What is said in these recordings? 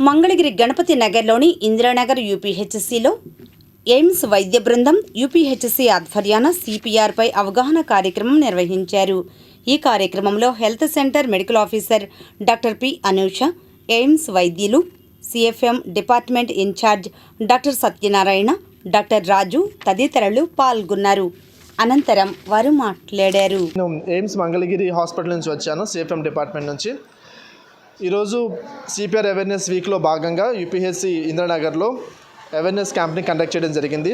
మంగళగిరి గణపతి నగర్లోని ఇందిరానగర్ యూపీహెచ్సిలో ఎయిమ్స్ వైద్య బృందం యూపీహెచ్సి ఆధ్వర్యాన సిపిఆర్పై అవగాహన కార్యక్రమం నిర్వహించారు. ఈ కార్యక్రమంలో health centre medical officer doctor P Anusha AIIMS వైద్యులు CFM department incharge doctor Satyanarayana doctor Raju తదితరులు పాల్గొన్నారు. అనంతరం వారు మాట్లాడారు. నేను ఎయిమ్స్ మంగళగిరి హాస్పిటల్ నుంచి వచ్చాను సిఎఫ్ఎం డిపార్ట్మెంట్ నుంచి. ఈరోజు సిపిఆర్ అవేర్నెస్ వీక్లో భాగంగా యూపీహెచ్సి ఇంద్రనగర్లో అవేర్నెస్ క్యాంప్ని కండక్ట్ చేయడం జరిగింది.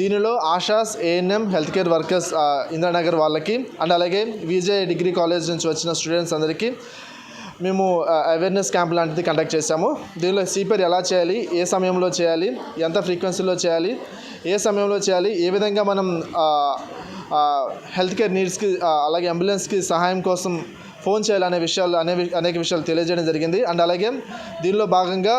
దీనిలో ASHAs ANM health care workers Indranagar వాళ్ళకి అండ్ అలాగే విజయ్ డిగ్రీ కాలేజ్ నుంచి వచ్చిన స్టూడెంట్స్ అందరికీ మేము అవేర్నెస్ క్యాంప్ లాంటిది కండక్ట్ చేశాము. దీనిలో సిపిఆర్ ఎలా చేయాలి ఏ సమయంలో చేయాలి ఎంత ఫ్రీక్వెన్సీలో చేయాలి ఏ సమయంలో చేయాలి ఏ విధంగా మనం హెల్త్ కేర్ నీడ్స్కి అలాగే అంబులెన్స్కి సహాయం కోసం ఫోన్ చేయాలనే విషయాలు అనే అనేక విషయాలు తెలియజేయడం జరిగింది. అండ్ అలాగే దీనిలో భాగంగా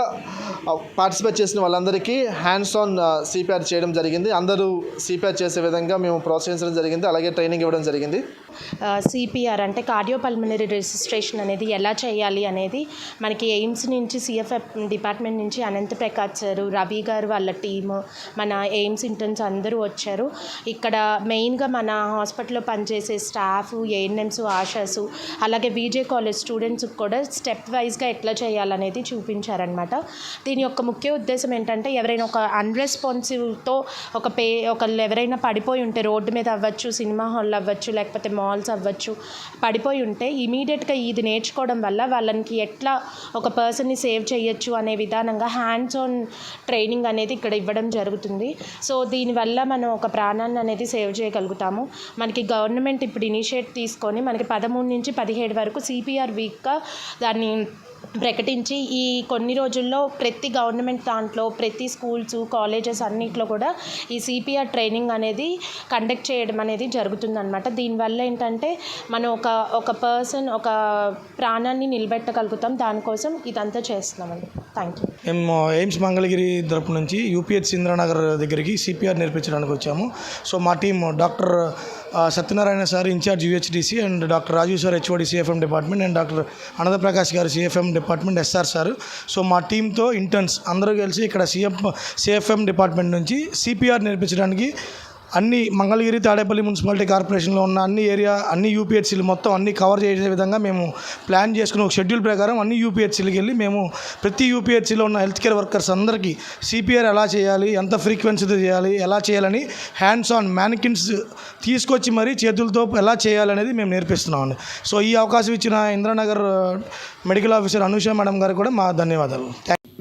పార్టిసిపేట్ చేసిన వాళ్ళందరికీ హ్యాండ్స్ ఆన్ సిపిఆర్ చేయడం జరిగింది. అందరూ సిపిఆర్ చేసే విధంగా మేము ప్రోత్సహించడం జరిగింది. అలాగే ట్రైనింగ్ ఇవ్వడం జరిగింది. సిపిఆర్ అంటే కార్డియోపల్మినరీ రిజిస్ట్రేషన్ అనేది ఎలా చేయాలి అనేది మనకి ఎయిమ్స్ నుంచి సిఎఫ్ఎఫ్ డిపార్ట్మెంట్ నుంచి అనంత ప్రకాష్ సార్ రవి గారు వాళ్ళ టీము మన ఎయిమ్స్ ఇంటర్న్స్ అందరూ వచ్చారు. ఇక్కడ మెయిన్గా మన హాస్పిటల్లో పనిచేసే స్టాఫ్ ఏఎన్ఎంస్ ఆశాస్ అలాగే బీజే కాలేజ్ స్టూడెంట్స్కి కూడా స్టెప్ వైజ్గా ఎట్లా చేయాలనేది చూపించారనమాట దీని యొక్క ముఖ్య ఉద్దేశం ఏంటంటే ఎవరైనా ఒక అన్రెస్పాన్సివ్తో ఒక పే ఒకళ్ళు ఎవరైనా పడిపోయి ఉంటే రోడ్డు మీద అవ్వచ్చు సినిమా హాల్ అవ్వచ్చు లేకపోతే మాల్స్ అవ్వచ్చు పడిపోయి ఉంటే ఇమీడియట్గా ఇది నేర్చుకోవడం వల్ల వాళ్ళకి ఎట్లా ఒక పర్సన్ని సేవ్ చేయొచ్చు అనే విధానంగా హ్యాండ్స్ ఆన్ ట్రైనింగ్ అనేది ఇక్కడ ఇవ్వడం జరుగుతుంది. సో దీనివల్ల మనం ఒక ప్రాణాన్ని అనేది సేవ్ చేయగలుగుతాము. మనకి గవర్నమెంట్ ఇప్పుడు ఇనిషియేట్ తీసుకొని మనకి పదమూడు నుంచి పదిహేడు వరకు సిపిఆర్ వీక్గా దాన్ని ప్రకటించి ఈ కొన్ని రోజుల్లో ప్రతి గవర్నమెంట్ దాంట్లో ప్రతి స్కూల్స్ కాలేజెస్ అన్నిట్లో కూడా ఈ సిపిఆర్ ట్రైనింగ్ అనేది కండక్ట్ చేయడం అనేది జరుగుతుందన్నమాట. దీనివల్ల ఏంటంటే మనం ఒక ఒక పర్సన్ ఒక ప్రాణాన్ని నిలబెట్టగలుగుతాం. దానికోసం ఇదంతా చేస్తున్నామండి. Thank you. మేము ఎయిమ్స్ మంగళగిరి తరపు నుంచి యూపీహెచ్ ఇంద్రనగర్ దగ్గరికి సిపిఆర్ నేర్పించడానికి వచ్చాము. సో మా team doctor Satyanarayana sir incharge UHDC and doctor Rajeev sir HOD CFM department and doctor Anantha Prakash garu CFM department SR sir. So మా టీంతో ఇంటర్న్స్ అందరూ కలిసి ఇక్కడ సిఎఫ్ సిఎఫ్ఎం డిపార్ట్మెంట్ నుంచి సిపిఆర్ నేర్పించడానికి అన్ని మంగళగిరి తాడేపల్లి మున్సిపాలిటీ కార్పొరేషన్లో ఉన్న అన్ని ఏరియా అన్ని యూపీహెచ్సీలు మొత్తం అన్ని కవర్ చేసే విధంగా మేము ప్లాన్ చేసుకుని ఒక షెడ్యూల్ ప్రకారం అన్ని యూపీహెచ్సీలకు వెళ్ళి మేము ప్రతి యూపీహెచ్సీలో ఉన్న హెల్త్ కేర్ వర్కర్స్ అందరికీ సిపిఆర్ ఎలా చేయాలి ఎంత ఫ్రీక్వెన్సీతో చేయాలి ఎలా చేయాలని హ్యాండ్స్ ఆన్ మ్యానికిన్స్ తీసుకొచ్చి మరీ చేతులతో ఎలా చేయాలనేది మేము నేర్పిస్తున్నామండి. సో ఈ అవకాశం ఇచ్చిన Indranagar medical uh, officer Anusha madam garu కూడా మా ధన్యవాదాలు. థ్యాంక్